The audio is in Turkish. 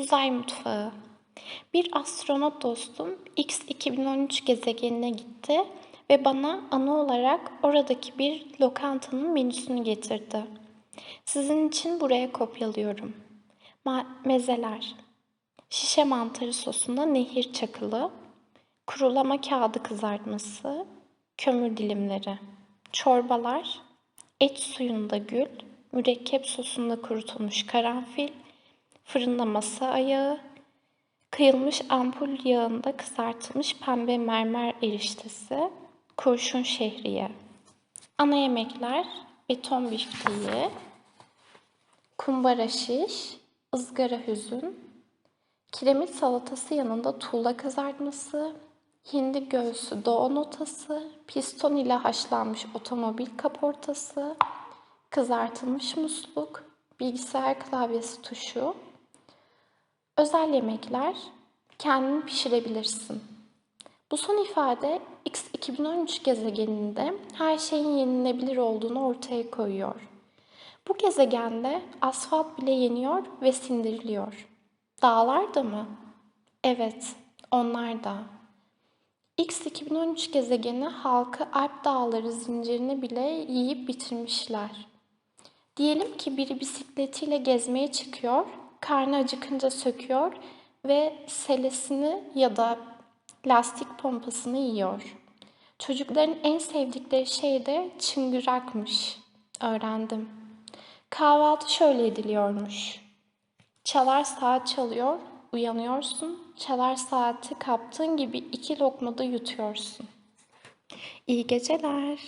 Uzay Mutfağı Bir astronot dostum X 2013 gezegenine gitti ve bana anı olarak oradaki bir lokantanın menüsünü getirdi. Sizin için buraya kopyalıyorum. Ma- mezeler. Şişe mantarı sosunda nehir çakılı, kurulama kağıdı kızartması, kömür dilimleri, çorbalar, et suyunda gül, mürekkep sosunda kurutulmuş karanfil, fırında masa ayağı, kıyılmış ampul yağında kızartılmış pembe mermer eriştesi, kurşun şehriye. Ana yemekler beton bifteği, kumbara şiş, ızgara hüzün, kiremit salatası yanında tuğla kızartması, hindi göğsü doğu notası, piston ile haşlanmış otomobil kaportası, kızartılmış musluk, bilgisayar klavyesi tuşu, özel yemekler, kendin pişirebilirsin. Bu son ifade X 2013 gezegeninde her şeyin yenilebilir olduğunu ortaya koyuyor. Bu gezegende asfalt bile yeniyor ve sindiriliyor. Dağlar da mı? Evet, onlar da. X 2013 gezegeni halkı Alp dağları zincirini bile yiyip bitirmişler. Diyelim ki biri bisikletiyle gezmeye çıkıyor, karnı acıkınca söküyor ve selesini ya da lastik pompasını yiyor. Çocukların en sevdikleri şey de çıngırakmış. Öğrendim. Kahvaltı şöyle ediliyormuş. Çalar saat çalıyor, uyanıyorsun. Çalar saati kaptığın gibi iki lokmada yutuyorsun. İyi geceler.